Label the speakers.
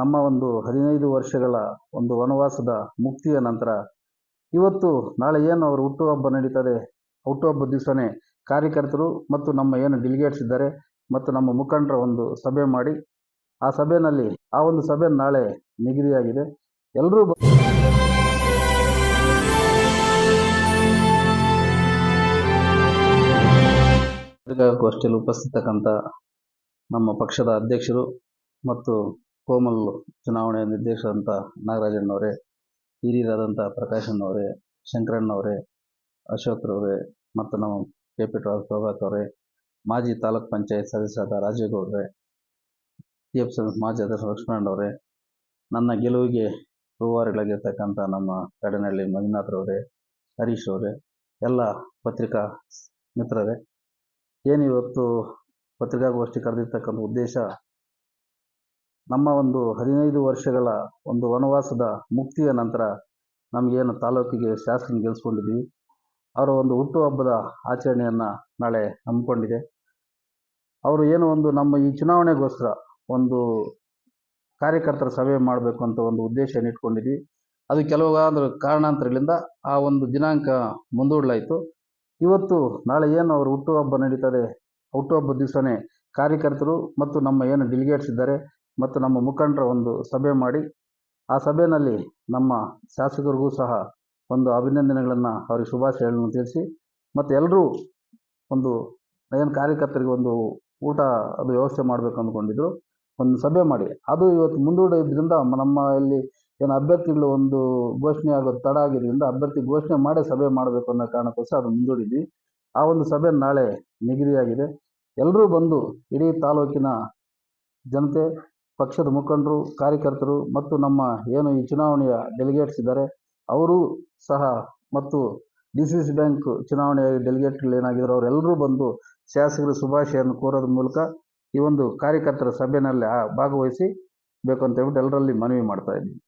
Speaker 1: ನಮ್ಮ ಒಂದು ಹದಿನೈದು ವರ್ಷಗಳ ಒಂದು ವನವಾಸದ ಮುಕ್ತಿಯ ನಂತರ ಇವತ್ತು ನಾಳೆ ಏನು ಅವರು ಹುಟ್ಟುಹಬ್ಬ ನಡೀತದೆ? ಹುಟ್ಟುಹಬ್ಬದ ದಿವಸನೇ ಕಾರ್ಯಕರ್ತರು ಮತ್ತು ನಮ್ಮ ಏನು ಡೆಲಿಗೇಟ್ಸ್ ಇದ್ದಾರೆ ಮತ್ತು ನಮ್ಮ ಮುಖಂಡರ ಒಂದು ಸಭೆ ಮಾಡಿ ಆ ಸಭೆಯಲ್ಲಿ ಆ ಒಂದು ಸಭೆ ನಾಳೆ ನಿಗದಿಯಾಗಿದೆ. ಎಲ್ಲರೂ ಪತ್ರಿಕಾಗೋಷ್ಠಿಯಲ್ಲಿ ಉಪಸ್ಥಿತಕ್ಕಂಥ ನಮ್ಮ ಪಕ್ಷದ ಅಧ್ಯಕ್ಷರು ಮತ್ತು ಕೋಮಲ್ ಚುನಾವಣೆ ನಿರ್ದೇಶಕರಂಥ ನಾಗರಾಜಣ್ಣವರೇ ಹಿರಿಯರಾದಂಥ ಪ್ರಕಾಶಣ್ಣವರೇ, ಶಂಕರಣ್ಣವರೇ, ಅಶೋಕ್ರವರೇ, ಮತ್ತು ನಮ್ಮ ಕೆ ಪಿ ಪ್ರಭಾಕರ್ ಅವರೇ, ಮಾಜಿ ತಾಲೂಕ್ ಪಂಚಾಯತ್ ಸದಸ್ಯರಾದ ರಾಜೇಗೌಡ್ರೆ, ಟಿ ಎಫ್ ಸಿ ಮಾಜಿ ಅಧ್ಯಕ್ಷ ಲಕ್ಷ್ಮಣರವರೇ ನನ್ನ ಗೆಲುವಿಗೆ ರೂವಾರಿಗಳಾಗಿರ್ತಕ್ಕಂಥ ನಮ್ಮ ಕಡನಹಳ್ಳಿ ಮಂಜುನಾಥ್ರವರೇ, ಹರೀಶ್ ಅವರೇ, ಎಲ್ಲ ಪತ್ರಿಕಾ ಮಿತ್ರರೇ, ಏನಿವತ್ತು ಪತ್ರಿಕಾಗೋಷ್ಠಿ ಕರೆದಿರ್ತಕ್ಕಂಥ ಉದ್ದೇಶ ನಮ್ಮ ಒಂದು ಹದಿನೈದು ವರ್ಷಗಳ ಒಂದು ವನವಾಸದ ಮುಕ್ತಿಯ ನಂತರ ನಮಗೇನು ತಾಲೂಕಿಗೆ ಶಾಸನ ಗೆಲ್ಲಿಸ್ಕೊಂಡಿದ್ವಿ ಅವರ ಒಂದು ಹುಟ್ಟುಹಬ್ಬದ ಆಚರಣೆಯನ್ನು ನಾಳೆ ಹಮ್ಮಿಕೊಂಡಿದೆ. ಅವರು ಏನು ಒಂದು ನಮ್ಮ ಈ ಚುನಾವಣೆಗೋಸ್ಕರ ಒಂದು ಕಾರ್ಯಕರ್ತರ ಸಭೆ ಮಾಡಬೇಕು ಅಂತ ಒಂದು ಉದ್ದೇಶ ಇಟ್ಕೊಂಡಿದ್ವಿ ಅದು ಕೆಲವಾದ ಕಾರಣಾಂತರಗಳಿಂದ ಆ ಒಂದು ದಿನಾಂಕ ಮುಂದೂಡಲಾಯಿತು. ಇವತ್ತು ನಾಳೆ ಏನು ಅವರು ಹುಟ್ಟುಹಬ್ಬ ನಡೀತದೆ ಹುಟ್ಟುಹಬ್ಬದ ದಿವಸನೇ ಕಾರ್ಯಕರ್ತರು ಮತ್ತು ನಮ್ಮ ಏನು ಡೆಲಿಗೇಟ್ಸ್ ಇದ್ದಾರೆ ಮತ್ತು ನಮ್ಮ ಮುಖಂಡರ ಒಂದು ಸಭೆ ಮಾಡಿ, ಆ ಸಭೆಯಲ್ಲಿ ನಮ್ಮ ಶಾಸಕರಿಗೂ ಸಹ ಒಂದು ಅಭಿನಂದನೆಗಳನ್ನು ಅವರಿಗೆ ಶುಭಾಶಯಗಳನ್ನು ತಿಳಿಸಿ, ಮತ್ತು ಎಲ್ಲರೂ ಒಂದು ಏನು ಕಾರ್ಯಕರ್ತರಿಗೆ ಒಂದು ಊಟ ಅದು ವ್ಯವಸ್ಥೆ ಮಾಡಬೇಕು ಅಂದ್ಕೊಂಡಿದ್ರು, ಒಂದು ಸಭೆ ಮಾಡಿ. ಅದು ಇವತ್ತು ಮುಂದೂಡಿದ್ರಿಂದ ನಮ್ಮ ಇಲ್ಲಿ ಏನು ಅಭ್ಯರ್ಥಿಗಳು ಒಂದು ಘೋಷಣೆ ಆಗೋದು ತಡ ಆಗಿದ್ದರಿಂದ ಅಭ್ಯರ್ಥಿ ಘೋಷಣೆ ಮಾಡೇ ಸಭೆ ಮಾಡಬೇಕು ಅನ್ನೋ ಕಾರಣಕ್ಕೋಸ್ಕರ ಅದು ಮುಂದೂಡಿದ್ವಿ. ಆ ಒಂದು ಸಭೆ ನಾಳೆ ನಿಗದಿಯಾಗಿದೆ. ಎಲ್ಲರೂ ಬಂದು ಇಡೀ ತಾಲೂಕಿನ ಜನತೆ ಪಕ್ಷದ ಮುಖಂಡರು, ಕಾರ್ಯಕರ್ತರು ಮತ್ತು ನಮ್ಮ ಏನು ಈ ಚುನಾವಣೆಯ ಡೆಲಿಗೇಟ್ಸ್ ಇದ್ದಾರೆ, ಅವರು ಸಹ ಮತ್ತು ಡಿ ಸಿ ಸಿ ಬ್ಯಾಂಕ್ ಚುನಾವಣೆಯ ಡೆಲಿಗೇಟ್ಗಳು ಏನಾಗಿದ್ದಾರೆ, ಅವರೆಲ್ಲರೂ ಬಂದು ಶಾಸಕರ ಶುಭಾಶಯನ್ನು ಕೋರೋದ್ರ ಮೂಲಕ ಈ ಒಂದು ಕಾರ್ಯಕರ್ತರ ಸಭೆಯಲ್ಲಿ ಭಾಗವಹಿಸಿ ಬೇಕು ಅಂತ ಹೇಳ್ಬಿಟ್ಟು ಎಲ್ಲರಲ್ಲಿ ಮನವಿ ಮಾಡ್ತಾ ಇದ್ದೀನಿ.